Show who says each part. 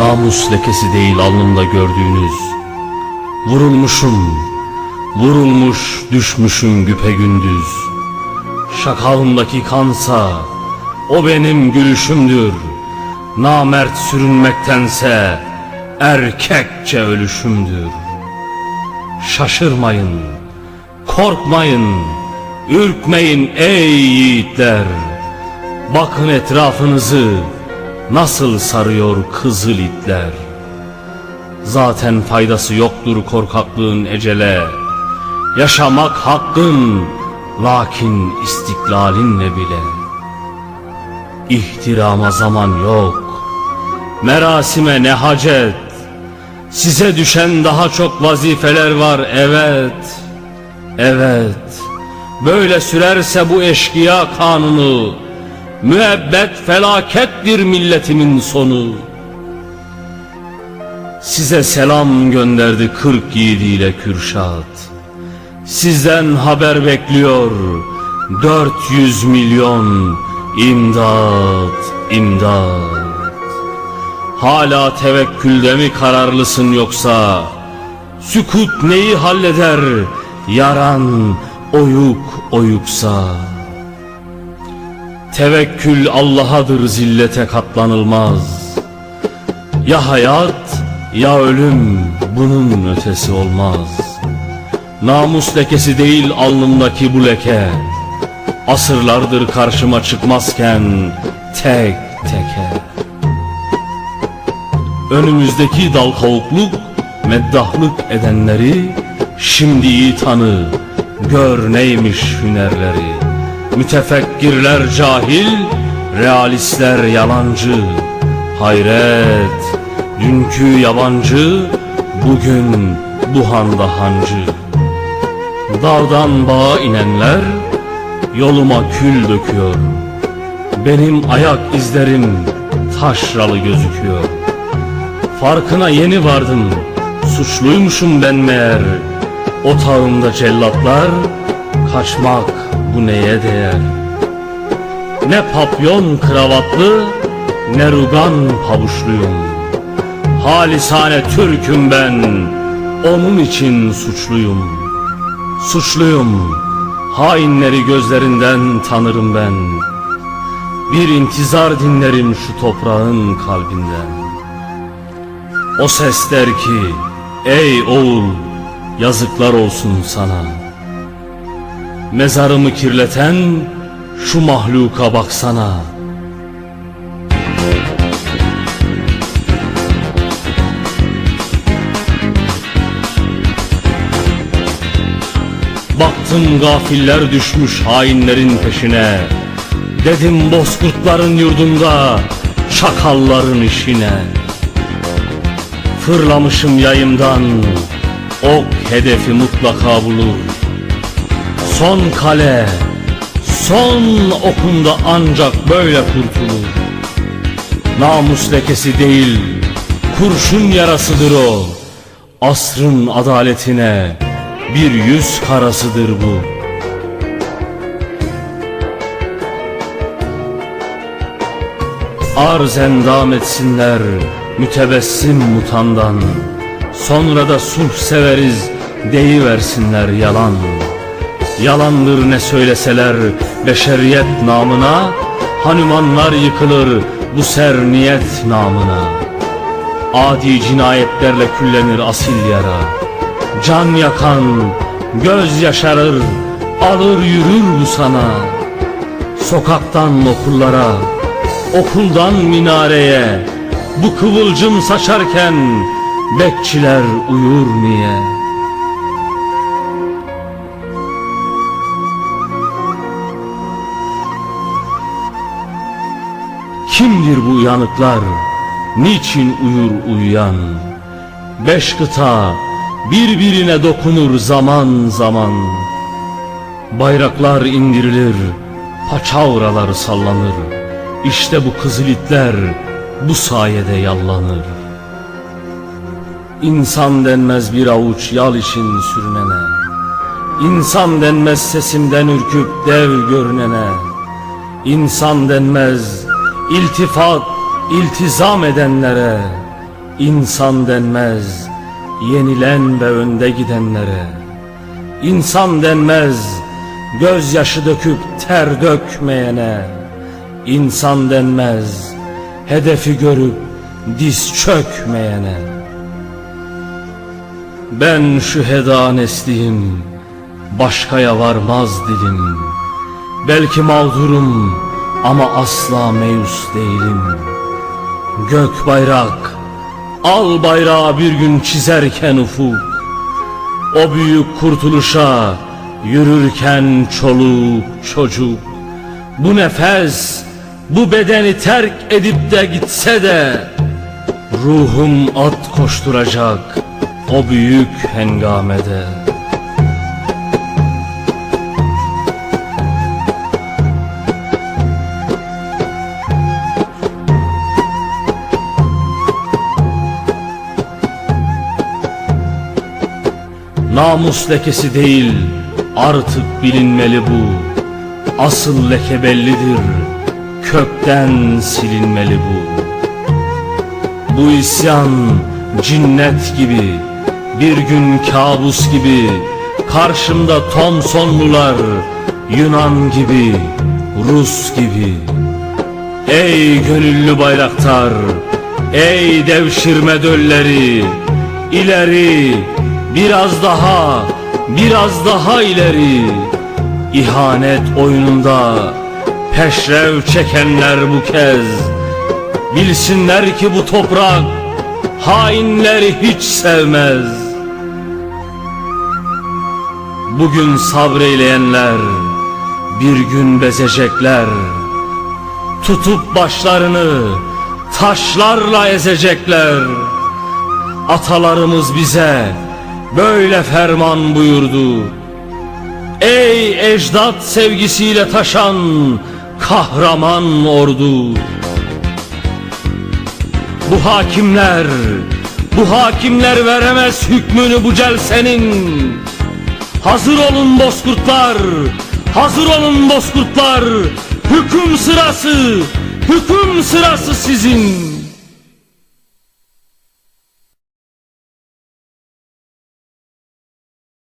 Speaker 1: Namus lekesi değil alnımda gördüğünüz. Vurulmuşum Vurulmuş düşmüşüm güpe gündüz. Şakalımdaki kansa O benim gülüşümdür. Namert sürünmektense Erkekçe ölüşümdür. Şaşırmayın Korkmayın Ürkmeyin ey yiğitler. Bakın etrafınızı Nasıl sarıyor kızıl itler? Zaten faydası yoktur korkaklığın ecele. Yaşamak hakkın Lakin istiklalinle bile. İhtirama zaman yok Merasime ne hacet? Size düşen daha çok vazifeler var evet. Evet Böyle sürerse bu eşkıya kanunu Müebbet felakettir milletimin sonu. Size selam gönderdi kırk yiğidiyle Kürşat. Sizden haber bekliyor 400 milyon imdat, imdat. Hala tevekkülde mi kararlısın yoksa Sükut neyi halleder yaran oyuk oyuksa Tevekkül Allah'adır zillete katlanılmaz. Ya hayat ya ölüm bunun ötesi olmaz. Namus lekesi değil alnımdaki bu leke. Asırlardır karşıma çıkmazken tek teke. Önümüzdeki dal kavukluk meddahlık edenleri Şimdi iyi tanı gör neymiş hünerleri Mütefekkirler cahil, realistler yalancı. Hayret, dünkü yabancı, bugün bu handa hancı. Dağdan bağa inenler yoluma kül döküyor. Benim ayak izlerim taşralı gözüküyor. Farkına yeni vardım Suçluymuşum ben meğer. Otağımda cellatlar Kaçmak bu neye değer? Ne papyon kravatlı Ne rugan pabuçluyum. Halisane Türk'üm ben Onun için suçluyum. Suçluyum Hainleri gözlerinden tanırım ben. Bir intizar dinlerim şu toprağın kalbinden. O ses der ki ey oğul yazıklar olsun sana Mezarımı kirleten şu mahluka baksana. Baktım gafiller düşmüş hainlerin peşine. Dedim bozkurtların yurdunda çakalların işine. Fırlamışım yayımdan Ok hedefi mutlaka bulur Son kale Son okunda ancak böyle kurtulur. Namus lekesi değil Kurşun yarasıdır o. Asrın adaletine Bir yüz karasıdır bu. Arz endam etsinler mütebessim mutandan. Sonra da sulh severiz deyiversinler yalan Yalandır ne söyleseler beşeriyet namına Hanumanlar yıkılır bu ser niyet namına. Adi cinayetlerle küllenir asil yara. Can yakan göz yaşarır alır yürür bu sana. Sokaktan okullara okuldan minareye bu kıvılcım saçarken bekçiler uyur niye? Kimdir bu uyanıklar? Niçin uyur uyuyan? Beş kıta birbirine dokunur zaman zaman. Bayraklar indirilir, paçavralar sallanır. İşte bu kızılitler bu sayede yallanır. İnsan denmez bir avuç yal için sürünene, İnsan denmez sesimden ürküp dev görünene, İnsan denmez iltifat, iltizam edenlere, İnsan denmez yenilen ve önde gidenlere. İnsan denmez gözyaşı döküp ter dökmeyene. İnsan denmez hedefi görüp diz çökmeyene. Ben şu heda nesliyim Başkaya varmaz dilim. Belki mağdurum ama asla meyus değilim. Gök bayrak Al bayrağı bir gün çizerken ufuk. O büyük kurtuluşa Yürürken çoluk çocuk. Bu nefes Bu bedeni terk edip de gitse de Ruhum at koşturacak O büyük hengamede Namus lekesi değil artık bilinmeli bu. Asıl leke bellidir kökten silinmeli bu. Bu isyan cinnet gibi bir gün kabus gibi Karşımda Thomsonlular Yunan gibi Rus gibi. Ey gönüllü bayraktar Ey devşirme dölleri ileri Biraz daha Biraz daha ileri. İhanet oyununda Peşrev çekenler bu kez. Bilsinler ki bu toprak Hainleri hiç sevmez. Bugün sabreyleyenler Bir gün bezecekler. Tutup başlarını Taşlarla ezecekler. Atalarımız bize Böyle ferman buyurdu. Ey ecdat sevgisiyle taşan kahraman ordu. Bu hakimler Bu hakimler veremez hükmünü bu celsenin Hazır olun bozkurtlar Hazır olun bozkurtlar. Hüküm sırası Hüküm sırası sizin